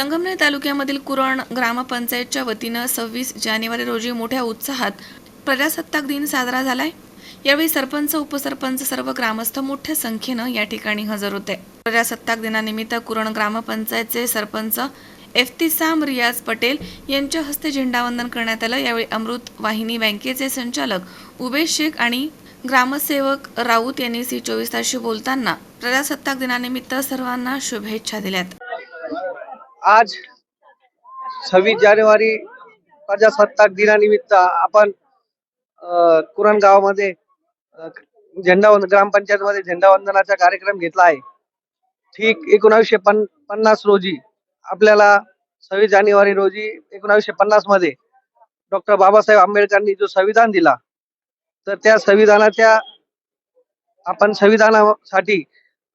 संगमनेर तालुक्यामधील कुरण ग्रामपंचायतच्या वतीनं सव्वीस जानेवारी रोजी मोठ्या उत्साहात प्रजासत्ताक दिन साजरा झालाय. यावेळी सरपंच उपसरपंच सर्व ग्रामस्थ मोठ्या संख्येनं या ठिकाणी हजर होते. प्रजासत्ताक दिनानिमित्त कुरण ग्रामपंचायतचे सरपंच एफ्तिसाम रियाज पटेल यांच्या हस्ते झेंडावंदन करण्यात आलं. यावेळी अमृत वाहिनी बँकेचे संचालक उबेश शेख आणि ग्रामसेवक राऊत यांनी सी चोवीस तासशी बोलताना प्रजासत्ताक दिनानिमित्त सर्वांना शुभेच्छा दिल्यात. आज सव्वीस जानेवारी प्रजासत्ताक दिनानिमित्त आपण कुरण गावामध्ये झेंडा ग्रामपंचायत मध्ये ग्रामपंचायतमध्ये झेंडावंदनाचा कार्यक्रम घेतला आहे. ठीक एकोणावीसशे पन पन्नास रोजी आपल्याला सव्वीस जानेवारी रोजी एकोणावीसशे पन्नासमध्ये डॉक्टर बाबासाहेब आंबेडकरांनी जो संविधान दिला तर त्या संविधानाच्या आपण संविधानासाठी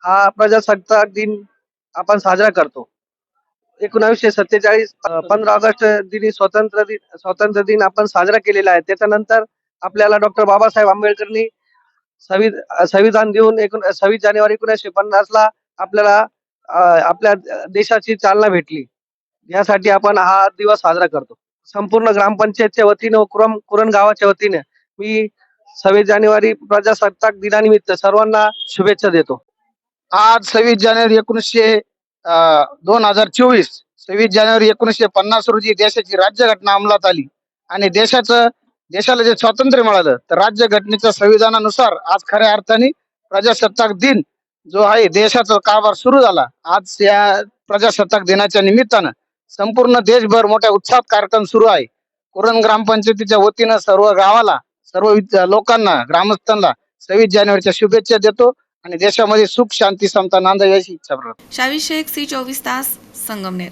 हा प्रजासत्ताक दिन आपण साजरा करतो. एकोणावीसशे सत्तेचाळीस पंधरा ऑगस्ट दिनी स्वतंत्र दिन स्वातंत्र्य दिन आपण साजरा केलेला आहे. त्याच्यानंतर आपल्याला डॉक्टर बाबासाहेब आंबेडकरनी संविधान देऊन एकूण सव्वीस जानेवारी एकोणीसशे पन्नास ला आपल्याला आपल्या देशाची चालना भेटली. यासाठी आपण हा दिवस साजरा करतो. संपूर्ण ग्रामपंचायतच्या वतीने व कुरम कुरण गावाच्या वतीने मी सव्वीस जानेवारी प्रजासत्ताक दिनानिमित्त सर्वांना शुभेच्छा देतो. आज सव्वीस जानेवारी एकोणीसशे दोन हजार चोवीस सव्वीस जानेवारी एकोणीसशे पन्नास रोजी देशाची राज्यघटना अंमलात आली. आणि देशाचं देशाला जे स्वातंत्र्य मिळालं तर राज्यघटनेच्या संविधानानुसार आज खऱ्या अर्थाने प्रजासत्ताक दिन जो आहे देशाचा कारभार सुरू झाला. आज या प्रजासत्ताक दिनाच्या निमित्तानं संपूर्ण देशभर मोठ्या उत्साहात कार्यक्रम सुरू आहे. कुरण ग्रामपंचायतीच्या वतीनं सर्व गावाला सर्व विद्या- लोकांना ग्रामस्थांना सव्वीस जानेवारीच्या शुभेच्छा देतो. आणि देशामध्ये सुख शांती समता नांदावी याची इच्छा प्रकट शावी शेख सी चोवीस तास संगमनेर.